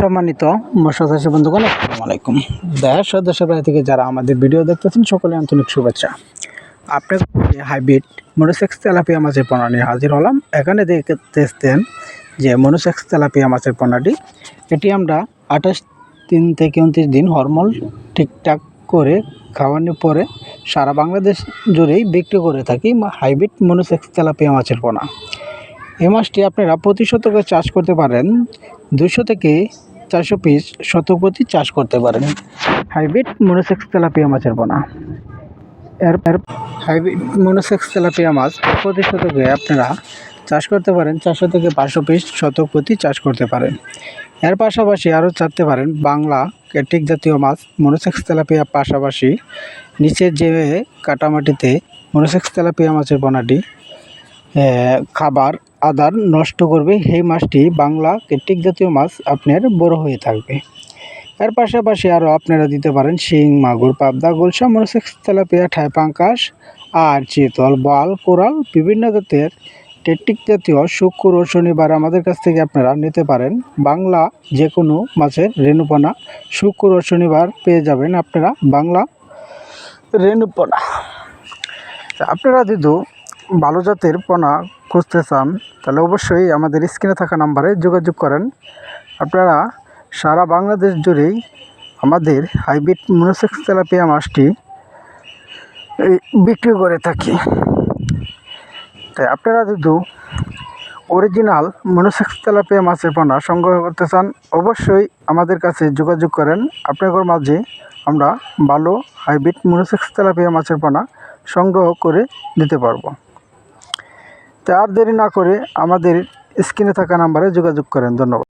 সম্মানিত মৎস্যচাষী বন্ধুগণ, আসসালামু আলাইকুম। দেশ দেশের বাইরে থেকে যারা আমাদের ভিডিও দেখতেছেন, সকলে আন্তরিক শুভেচ্ছা। আপনার হাইব্রিড মনোসেক্স তেলাপিয়া মাছের পোনা নিয়ে হাজির হলাম, এখানে দেখতেছেন যে মনোসেক্স তেলাপিয়া মাছের পোনাটি এটি আমরা আঠাশ দিন থেকে উনত্রিশ দিন হরমোন ঠিকঠাক করে খাওয়ানোর পরে সারা বাংলাদেশ জুড়েই বিক্রি করে থাকি হাইব্রিড মনোসেক্স তেলাপিয়া মাছের পোনা এই মাছটি আপনারা প্রতি শতকে চাষ করতে পারেন দুশো থেকে চারশো পিস শতক প্রতি চাষ করতে পারেন। হাইব্রিড মনোসেক্স তেলাপিয়া মাছের পোনা। এর হাইব্রিড মনোসেক্স তেলাপিয়া মাছ প্রতি শতকে আপনারা চাষ করতে পারেন, চারশো থেকে পাঁচশো পিস শতক প্রতি চাষ করতে পারেন। এর পাশাপাশি আরও চারতে পারেন বাংলা ক্যাটিক জাতীয় মাছ, মনোসেক্স তেলাপিয়া পাশাপাশি নিচের যে কাটামাটিতে মনোসেক্স তেলাপিয়া মাছের পোনাটি খাবার আদার নষ্ট করবে, সেই মাছটি বাংলা কেটিক জাতীয় মাছ আপনার বড় হয়ে থাকবে। এর পাশাপাশি আরও আপনারা দিতে পারেন শিং, মাগুর, পাবদা গোলসা মনোসেক্স তেলাপিয়া ঠাই পাঙ্কাশ, আর চিতল বাল কোরাল বিভিন্ন জাতের টেট্টিক জাতীয় শুক্র ও শনিবার আমাদের কাছ থেকে আপনারা নিতে পারেন। বাংলা যে কোনো মাছের রেণুপনা শুক্র ও শনিবার পেয়ে যাবেন আপনারা বাংলা রেণুপনা। আপনারা যদি ভালো জাতের পোনা খুঁজতে চান, তাহলে অবশ্যই আমাদের স্ক্রিনে থাকা নাম্বারে যোগাযোগ করেন। আপনারা সারা বাংলাদেশ জুড়েই আমাদের হাইব্রিড মনোসেক্স তেলাপিয়া মাছটি বিক্রি করে থাকি। তাই আপনারা যদি অরিজিনাল মনোসেক্স তেলাপিয়া মাছের পোনা সংগ্রহ করতে চান, অবশ্যই আমাদের কাছে যোগাযোগ করেন। আপনাদের মাঝে আমরা ভালো হাইব্রিড মনোসেক্স তেলাপিয়া মাছের পোনা সংগ্রহ করে দিতে পারব। তাই আর দেরি না করে আমাদের স্ক্রিনে থাকা নাম্বারে যোগাযোগ করেন। ধন্যবাদ।